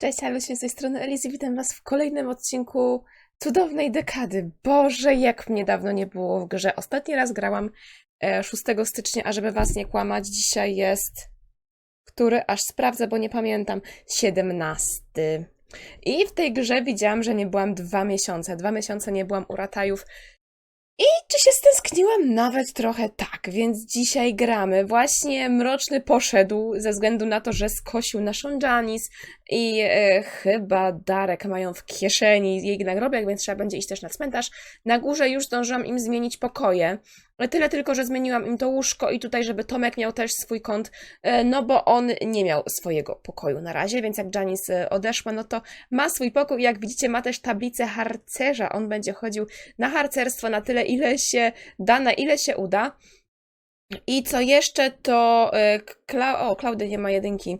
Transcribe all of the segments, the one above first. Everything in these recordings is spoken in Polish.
Cześć, Alusie, z tej strony Elizy, witam Was w kolejnym odcinku Cudownej Dekady. Boże, jak mnie dawno nie było w grze. Ostatni raz grałam e, 6 stycznia, a żeby Was nie kłamać, dzisiaj jest... Który? Aż sprawdzę, bo nie pamiętam. 17. I w tej grze widziałam, że nie byłam dwa miesiące. Dwa miesiące nie byłam u Ratajów. I czy się stęskniłam? Nawet trochę tak, więc dzisiaj gramy. Właśnie Mroczny poszedł ze względu na to, że skosił naszą Janis i e, chyba Darek mają w kieszeni jej nagrobek, więc trzeba będzie iść też na cmentarz. Na górze już zdążyłam im zmienić pokoje. Tyle tylko, że zmieniłam im to łóżko i tutaj, żeby Tomek miał też swój kąt, e, no bo on nie miał swojego pokoju na razie, więc jak Janis e, odeszła, no to ma swój pokój jak widzicie ma też tablicę harcerza. On będzie chodził na harcerstwo na tyle, ile się da, na ile się uda. I co jeszcze, to e, Kla- o, Klaudia nie ma jedynki.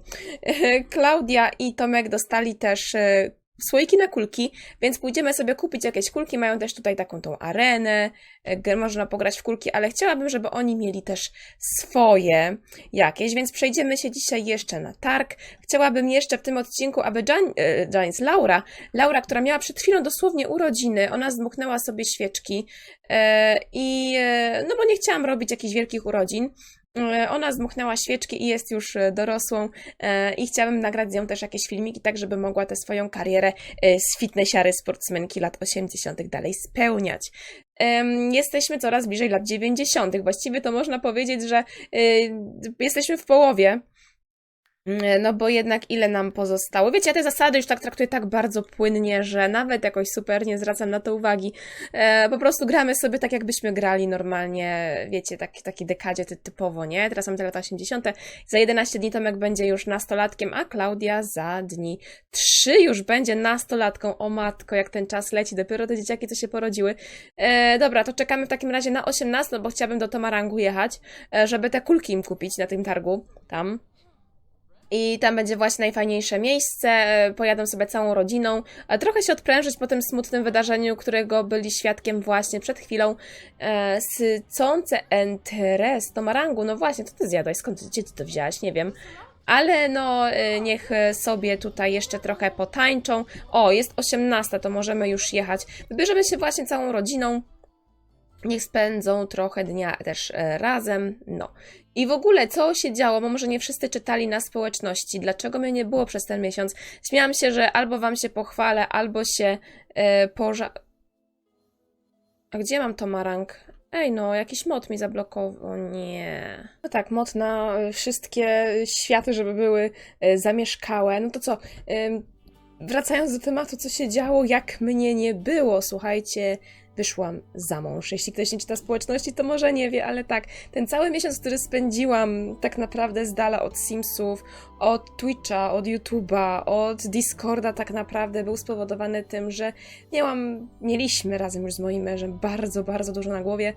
Klaudia i Tomek dostali też e, słoiki na kulki, więc pójdziemy sobie kupić jakieś kulki. Mają też tutaj taką tą arenę, gdzie można pograć w kulki, ale chciałabym, żeby oni mieli też swoje jakieś, więc przejdziemy się dzisiaj jeszcze na targ. Chciałabym jeszcze w tym odcinku, aby Jan, e, Janis, Laura, Laura, która miała przed chwilą dosłownie urodziny, ona zdmuchnęła sobie świeczki e, i e, no bo nie chciałam robić jakichś wielkich urodzin. E, Ona zdmuchnęła świeczki i jest już e, dorosłą e, i chciałabym nagrać z nią też jakieś filmiki, tak żeby mogła tę swoją karierę z fitnessiary sportsmenki lat 80. dalej spełniać. Jesteśmy coraz bliżej lat 90. Właściwie to można powiedzieć, że jesteśmy w połowie. Mm, No bo jednak ile nam pozostało? Wiecie, ja te zasady już tak traktuję tak bardzo płynnie, że nawet jakoś super nie zwracam na to uwagi. E, po prostu gramy sobie tak, jakbyśmy grali normalnie, wiecie, taki, taki dekadzie ty, typowo, nie? Teraz mamy te lata 80. Za 11 dni Tomek będzie już nastolatkiem, a Klaudia za dni 3 już będzie nastolatką. O matko, jak ten czas leci, dopiero te dzieciaki, co się porodziły. E, dobra, to czekamy w takim razie na 18, bo chciałabym do Tomarangu jechać, e, żeby te kulki im kupić na tym targu, tam. I tam będzie właśnie najfajniejsze miejsce. e, Pojadą sobie całą rodziną. a Trochę się odprężyć po tym smutnym wydarzeniu, którego byli świadkiem właśnie przed chwilą. E, sycące enteres tomarangu. No właśnie, co ty zjadłeś? Skąd gdzie ty to wzięłaś? Nie wiem. Ale no, e, niech e, sobie tutaj jeszcze trochę potańczą. O, jest 18, to możemy już jechać. Wybierzemy się właśnie całą rodziną. Niech spędzą trochę dnia też e, razem. No. I w ogóle, co się działo, bo może nie wszyscy czytali na społeczności, dlaczego mnie nie było przez ten miesiąc. Śmiałam się, że albo wam się pochwalę, albo się e, poża... A gdzie mam Tomarang? Ej no, jakiś mod mi zablokował. Nie. No tak, mod na e, wszystkie światy, żeby były e, zamieszkałe. No to co? Wracając do tematu, co się działo, jak mnie nie było, słuchajcie, wyszłam za mąż. Jeśli ktoś nie czyta społeczności, to może nie wie, ale tak, ten cały miesiąc, który spędziłam tak naprawdę z dala od Simsów, od Twitcha, od YouTube'a, od Discorda tak naprawdę był spowodowany tym, że miałam, mieliśmy razem już z moim mężem bardzo, bardzo dużo na głowie.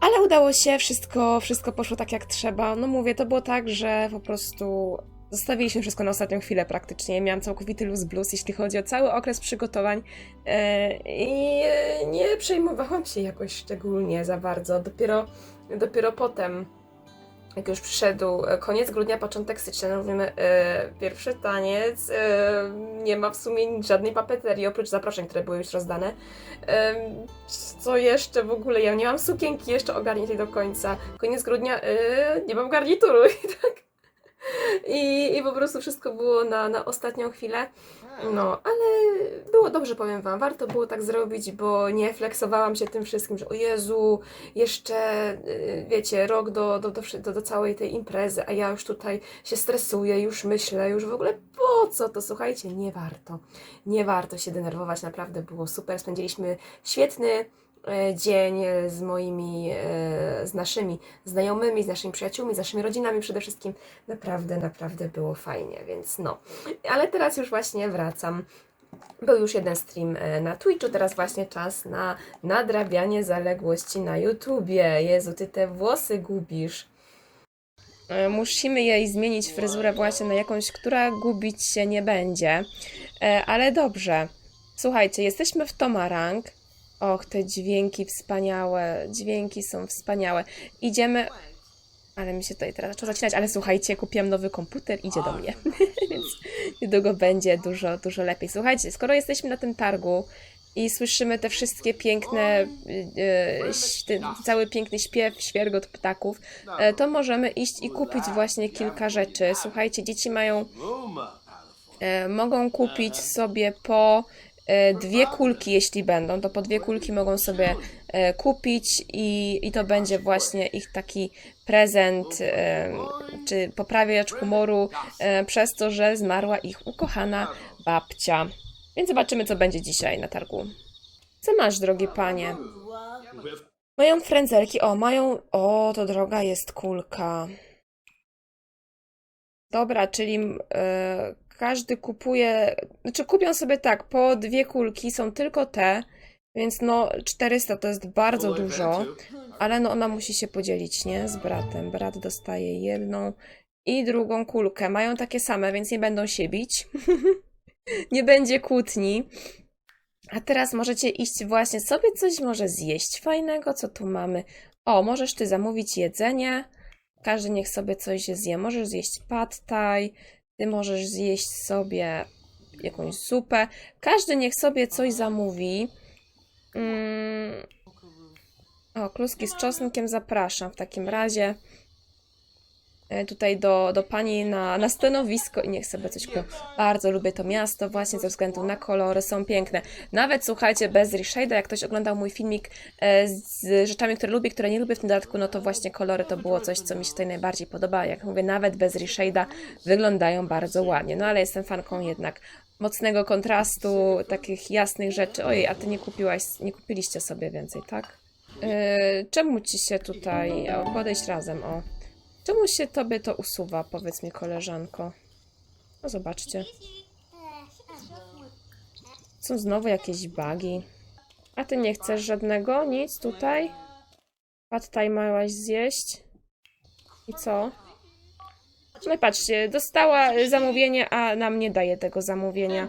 Ale udało się, wszystko, wszystko poszło tak jak trzeba. No mówię, to było tak, że po prostu Zostawiliśmy wszystko na ostatnią chwilę praktycznie. Miałam całkowity luz blues, jeśli chodzi o cały okres przygotowań e, i e, nie przejmowałam się jakoś szczególnie za bardzo. Dopiero, dopiero potem, jak już przyszedł e, koniec grudnia, początek stycznia, no mówimy, pierwszy taniec, nie ma w sumie żadnej papeterii, oprócz zaproszeń, które były już rozdane. Co jeszcze w ogóle? Ja nie mam sukienki jeszcze ogarniętej do końca. Koniec grudnia, nie mam garnituru i tak. I, I po prostu wszystko było na, na ostatnią chwilę. No, ale było dobrze, powiem Wam. Warto było tak zrobić, bo nie flexowałam się tym wszystkim, że o Jezu, jeszcze, y, wiecie, rok do, do, do, do, całej tej imprezy, a ja już tutaj się stresuję, już myślę, już w ogóle po co to? Słuchajcie, nie warto. Nie warto się denerwować, naprawdę było super. Spędziliśmy świetny dzień e, z moimi, e, z naszymi znajomymi, z naszymi przyjaciółmi, z naszymi rodzinami przede wszystkim. Naprawdę, naprawdę było fajnie, więc no. Ale teraz już właśnie wracam. Był już jeden stream e, na Twitchu, teraz właśnie czas na nadrabianie zaległości na YouTubie. Jezu, ty te włosy gubisz. E, Musimy jej zmienić fryzurę właśnie na jakąś, która gubić się nie będzie. E, Ale dobrze. Słuchajcie, jesteśmy w Tomarang. Och, te dźwięki wspaniałe. Dźwięki są wspaniałe. Idziemy. Ale mi się tutaj teraz zaczęło zacinać, ale słuchajcie, kupiłam nowy komputer, idzie do mnie, więc niedługo będzie dużo, dużo lepiej. Słuchajcie, skoro jesteśmy na tym targu i słyszymy te wszystkie piękne, y, y, ten cały piękny śpiew, świergot ptaków, e, to możemy iść i kupić właśnie kilka rzeczy. Słuchajcie, dzieci mają e, mogą kupić sobie po e, dwie kulki, jeśli będą, to po dwie kulki mogą sobie e, kupić i, i to będzie właśnie ich taki prezent, e, czy poprawiacz humoru e, przez to, że zmarła ich ukochana babcia. Więc zobaczymy, co będzie dzisiaj na targu. Co masz, drogie panie? Mają frędzelki, o, mają, o, to droga jest kulka. Dobra, czyli e, każdy kupuje, znaczy kupią sobie tak, po dwie kulki, są tylko te, więc no 400 to jest bardzo dużo, ale no ona musi się podzielić, nie? Z bratem. Brat dostaje jedną i drugą kulkę. Mają takie same, więc nie będą się bić. nie będzie kłótni. A teraz możecie iść właśnie sobie coś może zjeść fajnego, co tu mamy. O, możesz ty zamówić jedzenie. Każdy niech sobie coś zje. Możesz zjeść pad thai, ty możesz zjeść sobie jakąś zupę. Każdy niech sobie coś zamówi. Mm. O, kluski z czosnkiem zapraszam w takim razie. E, Tutaj do, do pani na, na stanowisko i niech sobie coś kupią. Bardzo lubię to miasto, właśnie ze względu na kolory, są piękne. Nawet słuchajcie, bez Reshada, jak ktoś oglądał mój filmik e, z rzeczami, które lubię, które nie lubię w tym dodatku, no to właśnie kolory to było coś, co mi się tutaj najbardziej podoba. Jak mówię, nawet bez Reshada wyglądają bardzo ładnie. No ale jestem fanką jednak mocnego kontrastu, takich jasnych rzeczy. Ojej, a ty nie kupiłaś, nie kupiliście sobie więcej, tak? E, czemu ci się tutaj, o, podejść razem, o. Czemu się tobie to usuwa, powiedz mi koleżanko? No zobaczcie. Są znowu jakieś bugi. A ty nie chcesz żadnego? Nic tutaj? Pad thai miałaś zjeść? I co? No i patrzcie, dostała zamówienie, a nam nie daje tego zamówienia.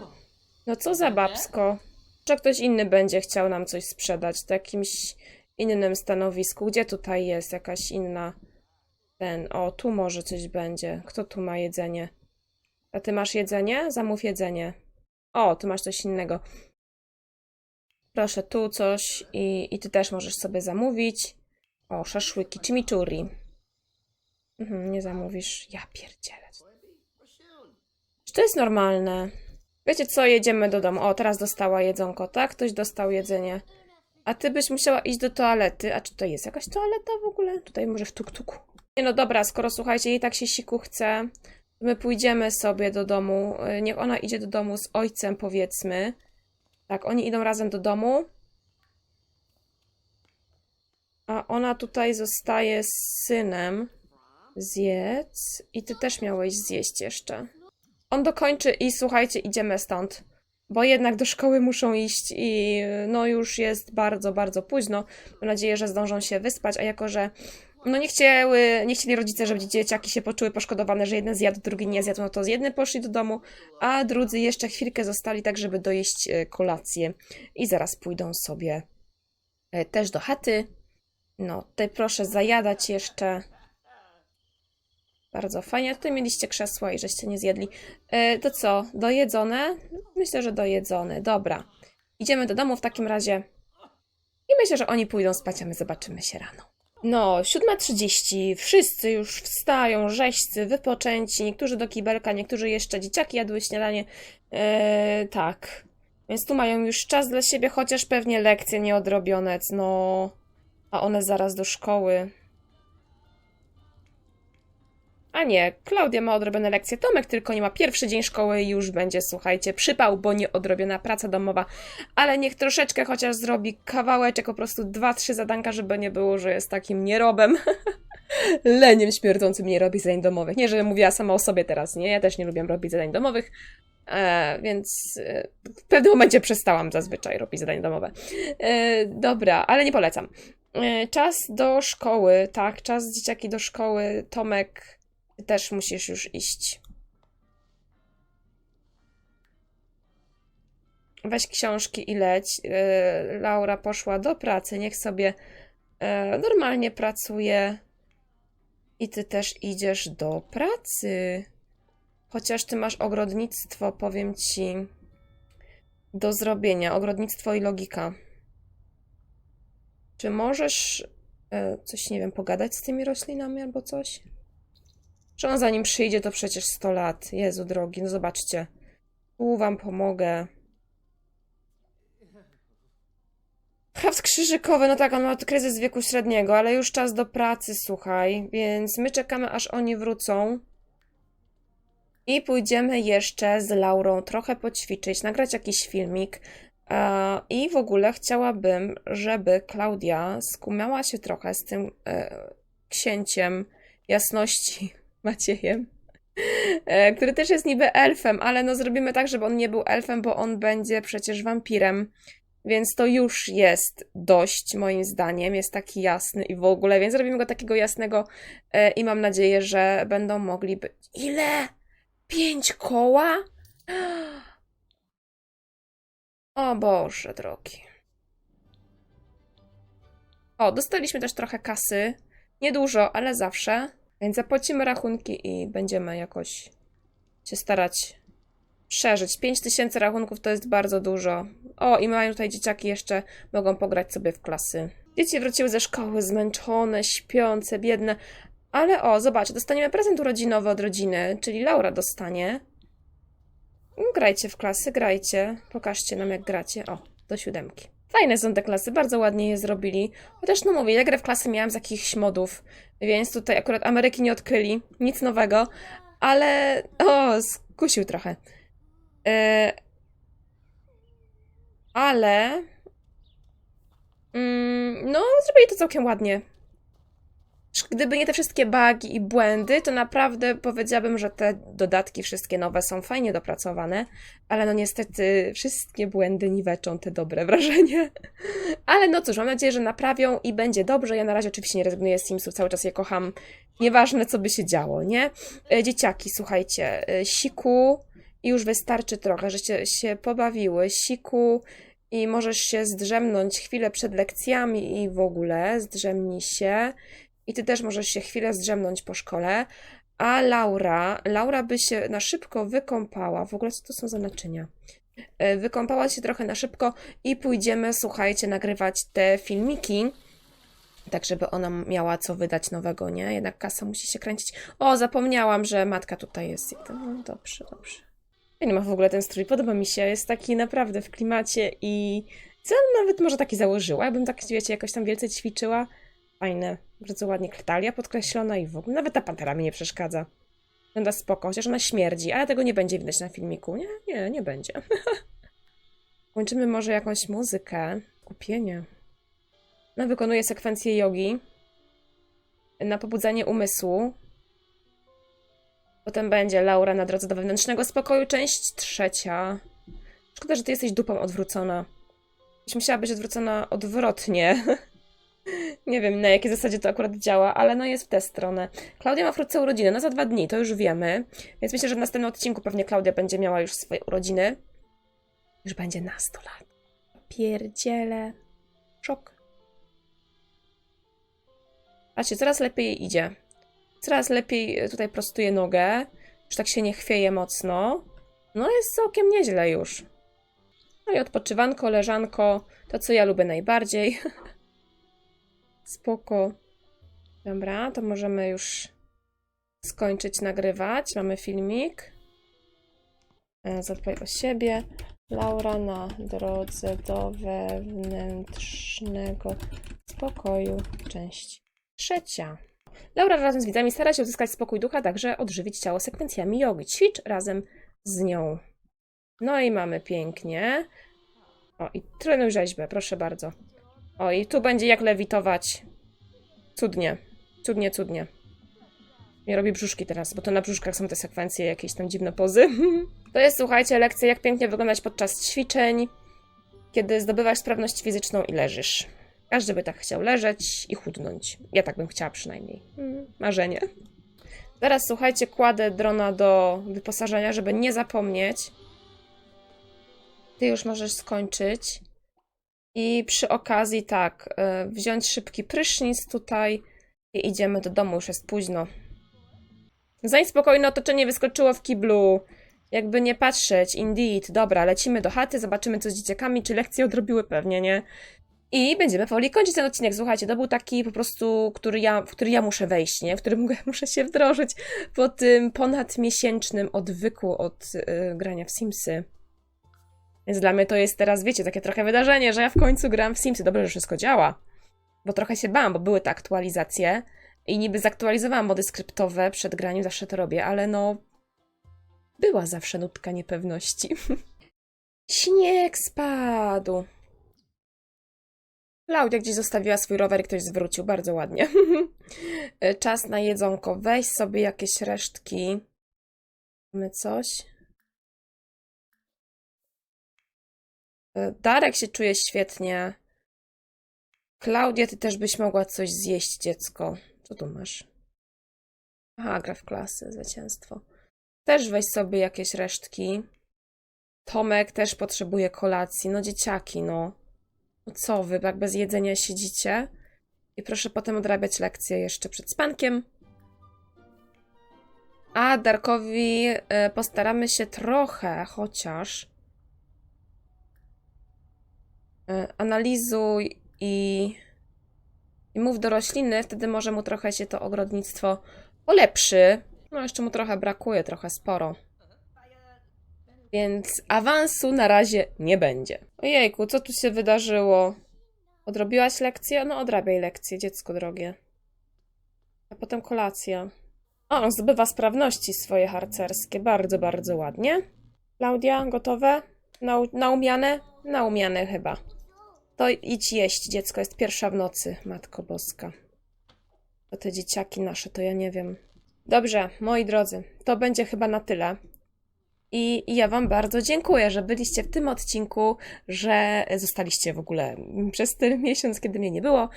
No co za babsko. Czy ktoś inny będzie chciał nam coś sprzedać na jakimś innym stanowisku? Gdzie tutaj jest jakaś inna... Ten, o, tu może coś będzie. Kto tu ma jedzenie? A ty masz jedzenie? Zamów jedzenie. O, tu masz coś innego. Proszę, tu coś i, i ty też możesz sobie zamówić. O, szaszłyki, chimichurri. Mhm, nie zamówisz. Ja pierdzielę. Czy to jest normalne? Wiecie co, jedziemy do domu. O, teraz dostała jedzonko, tak? Ktoś dostał jedzenie. A ty byś musiała iść do toalety. A czy to jest jakaś toaleta w ogóle? Tutaj może w tuk-tuku. Nie no dobra, skoro słuchajcie, jej tak się siku chce, my pójdziemy sobie do domu. Y, Niech ona idzie do domu z ojcem, powiedzmy. Tak, oni idą razem do domu. A ona tutaj zostaje z synem. Zjedz. I ty też miałeś zjeść jeszcze. On dokończy i słuchajcie, idziemy stąd. Bo jednak do szkoły muszą iść i no już jest bardzo, bardzo późno. Mam nadzieję, że zdążą się wyspać, a jako, że no nie nie chcieli rodzice, żeby dzieciaki się poczuły poszkodowane, że jeden zjadł, drugi nie zjadł, no to z jednym poszli do domu, a drudzy jeszcze chwilkę zostali tak, żeby dojeść e, kolację i zaraz pójdą sobie e, też do chaty. No, tutaj proszę zajadać jeszcze. Bardzo fajnie. Tutaj mieliście krzesła i żeście nie zjedli. E, to co, dojedzone? Myślę, że dojedzone. Dobra. Idziemy do domu w takim razie. I myślę, że oni pójdą spać, a my zobaczymy się rano. No, 7.30, wszyscy już wstają, rzeźcy, wypoczęci, niektórzy do kibelka, niektórzy jeszcze dzieciaki jadły śniadanie. Eee, tak. Więc tu mają już czas dla siebie, chociaż pewnie lekcje nieodrobione, no. A one zaraz do szkoły. A nie, Klaudia ma odrobione lekcje, Tomek tylko nie ma. Pierwszy dzień szkoły i już będzie, słuchajcie, przypał, bo nieodrobiona praca domowa, ale niech troszeczkę chociaż zrobi kawałeczek, po prostu dwa, trzy zadanka, żeby nie było, że jest takim nierobem, leniem śmierdzącym nie robi zadań domowych. Nie, że mówiła sama o sobie teraz, nie, ja też nie lubię robić zadań domowych, e, więc e, w pewnym momencie przestałam zazwyczaj robić zadania domowe. E, dobra, ale nie polecam. E, czas do szkoły, tak, czas dzieciaki do szkoły, Tomek ty też musisz już iść. Weź książki i leć. Yy, Laura poszła do pracy, niech sobie yy, normalnie pracuje. I ty też idziesz do pracy. Chociaż ty masz ogrodnictwo, powiem ci, do zrobienia. Ogrodnictwo i logika. Czy możesz e, coś, nie wiem, pogadać z tymi roślinami albo coś? Że on zanim przyjdzie, to przecież 100 lat. Jezu drogi, no zobaczcie. Tu wam pomogę. Haft krzyżykowy, no tak, on ma kryzys wieku średniego, ale już czas do pracy, słuchaj, więc my czekamy, aż oni wrócą. I pójdziemy jeszcze z Laurą trochę poćwiczyć, nagrać jakiś filmik. I w ogóle chciałabym, żeby Klaudia skumiała się trochę z tym e, księciem jasności, Maciejem, e, który też jest niby elfem, ale no zrobimy tak, żeby on nie był elfem, bo on będzie przecież wampirem. Więc to już jest dość, moim zdaniem. Jest taki jasny i w ogóle, więc zrobimy go takiego jasnego e, i mam nadzieję, że będą mogli być. Ile? Pięć koła? O Boże drogi. O, dostaliśmy też trochę kasy. Niedużo, ale zawsze. Więc zapłacimy rachunki i będziemy jakoś się starać przeżyć. 5000 rachunków to jest bardzo dużo. O, i mają tutaj dzieciaki jeszcze, mogą pograć sobie w klasy. Dzieci wróciły ze szkoły zmęczone, śpiące, biedne. Ale o, zobaczcie, dostaniemy prezent urodzinowy od rodziny, czyli Laura dostanie. Grajcie w klasy, grajcie. Pokażcie nam, jak gracie. O, do siódemki. Fajne są te klasy, bardzo ładnie je zrobili. Chociaż, no mówię, ja grę w klasy miałam z jakichś modów, więc tutaj akurat Ameryki nie odkryli. Nic nowego. Ale, o, skusił trochę. E, ale. Mm, no, zrobili to całkiem ładnie. Gdyby nie te wszystkie bugi i błędy, to naprawdę powiedziałabym, że te dodatki wszystkie nowe są fajnie dopracowane, ale no niestety wszystkie błędy niweczą te dobre wrażenie. Ale no cóż, mam nadzieję, że naprawią i będzie dobrze. Ja na razie oczywiście nie rezygnuję z Simsów, cały czas je kocham. Nieważne, co by się działo, nie? E, Dzieciaki, słuchajcie, e, siku i już wystarczy trochę, żeście się pobawiły. Siku i możesz się zdrzemnąć chwilę przed lekcjami i w ogóle zdrzemnij się. I ty też możesz się chwilę zdrzemnąć po szkole. A Laura, Laura by się na szybko wykąpała. W ogóle co to są za naczynia? E, Wykąpała się trochę na szybko i pójdziemy, słuchajcie, nagrywać te filmiki. Tak, żeby ona miała co wydać nowego, nie? Jednak kasa musi się kręcić. O, zapomniałam, że matka tutaj jest. No, dobrze, dobrze. Nie ma w ogóle ten strój, podoba mi się. Jest taki naprawdę w klimacie i co nawet może taki założyła. Ja bym tak, wiecie, jakoś tam wielce ćwiczyła. Fajne, bardzo ładnie talia podkreślona i w ogóle nawet ta pantera mi nie przeszkadza. Wygląda spoko, chociaż ona śmierdzi, ale tego nie będzie widać na filmiku. Nie, nie, nie będzie. Włączymy może jakąś muzykę. Kupienie. No, wykonuje sekwencję jogi na pobudzanie umysłu. Potem będzie Laura na drodze do wewnętrznego spokoju, część trzecia. Szkoda, że ty jesteś dupą odwrócona. Musiała być odwrócona odwrotnie. Nie wiem, na jakiej zasadzie to akurat działa, ale no jest w tę stronę. Klaudia ma wkrótce urodziny, no za dwa dni, to już wiemy. Więc myślę, że w następnym odcinku pewnie Klaudia będzie miała już swoje urodziny. Już będzie na 100 lat. Pierdziele. Szok. Patrzcie, coraz lepiej idzie. Coraz lepiej e, tutaj prostuje nogę. Już tak się nie chwieje mocno. No jest całkiem nieźle już. No i odpoczywanko, leżanko, to co ja lubię najbardziej. Spoko. Dobra, to możemy już skończyć nagrywać. Mamy filmik. E, Zadbaj o siebie. Laura na drodze do wewnętrznego spokoju. Część trzecia. Laura razem z widzami stara się uzyskać spokój ducha, także odżywić ciało sekwencjami jogi. Ćwicz razem z nią. No i mamy pięknie. O, i trenuj rzeźbę, proszę bardzo. O, i tu będzie jak lewitować. Cudnie. Cudnie, cudnie. Nie robi brzuszki teraz, bo to na brzuszkach są te sekwencje, jakieś tam dziwne pozy. To jest, słuchajcie, lekcja, jak pięknie wyglądać podczas ćwiczeń, kiedy zdobywasz sprawność fizyczną i leżysz. Każdy by tak chciał leżeć i chudnąć. Ja tak bym chciała przynajmniej. Mm, Marzenie. Teraz, słuchajcie, kładę drona do wyposażenia, żeby nie zapomnieć. Ty już możesz skończyć. I przy okazji tak, y, wziąć szybki prysznic tutaj, I idziemy do domu, już jest późno. Zań spokojne otoczenie wyskoczyło w kiblu. Jakby nie patrzeć, indeed. Dobra, lecimy do chaty, zobaczymy co z dzieciakami, czy lekcje odrobiły pewnie, nie? I będziemy powoli kończyć ten odcinek. Słuchajcie, to był taki po prostu, który ja, w który ja muszę wejść, nie? W który muszę się wdrożyć po tym ponadmiesięcznym odwyku od y, grania w Simsy. Więc dla mnie to jest teraz, wiecie, takie trochę wydarzenie, że ja w końcu gram w Simsy. Dobrze, że wszystko działa. Bo trochę się bałam, bo były te aktualizacje i niby zaktualizowałam mody skryptowe przed graniem, zawsze to robię, ale no była zawsze nutka niepewności. Śnieg spadł. Klaudia gdzieś zostawiła swój rower i ktoś zwrócił. Bardzo ładnie. Czas na jedzonko. Weź sobie jakieś resztki. Mamy coś? Darek się czuje świetnie. Klaudia, ty też byś mogła coś zjeść, dziecko. Co tu masz? Aha, gra w klasy, zwycięstwo. Też weź sobie jakieś resztki. Tomek też potrzebuje kolacji. No dzieciaki, no. No co wy, jak bez jedzenia siedzicie? I proszę potem odrabiać lekcje jeszcze przed spankiem. A Darkowi e, postaramy się trochę, chociaż e, analizuj i, i mów do rośliny, wtedy może mu trochę się to ogrodnictwo polepszy. No, jeszcze mu trochę brakuje, trochę sporo. Więc awansu na razie nie będzie. Ojejku, co tu się wydarzyło? Odrobiłaś lekcję? No, odrabiaj lekcję, dziecko drogie. A potem kolacja. O, on zdobywa sprawności swoje harcerskie. Bardzo, bardzo ładnie. Klaudia, gotowe? Na, naumiane? Naumiane chyba. To idź jeść, dziecko jest pierwsza w nocy, matko boska. To te dzieciaki nasze, to ja nie wiem. Dobrze, moi drodzy, to będzie chyba na tyle. I ja Wam bardzo dziękuję, że byliście w tym odcinku, że zostaliście w ogóle przez ten miesiąc, kiedy mnie nie było.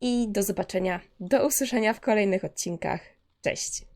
I do zobaczenia, do usłyszenia w kolejnych odcinkach. Cześć!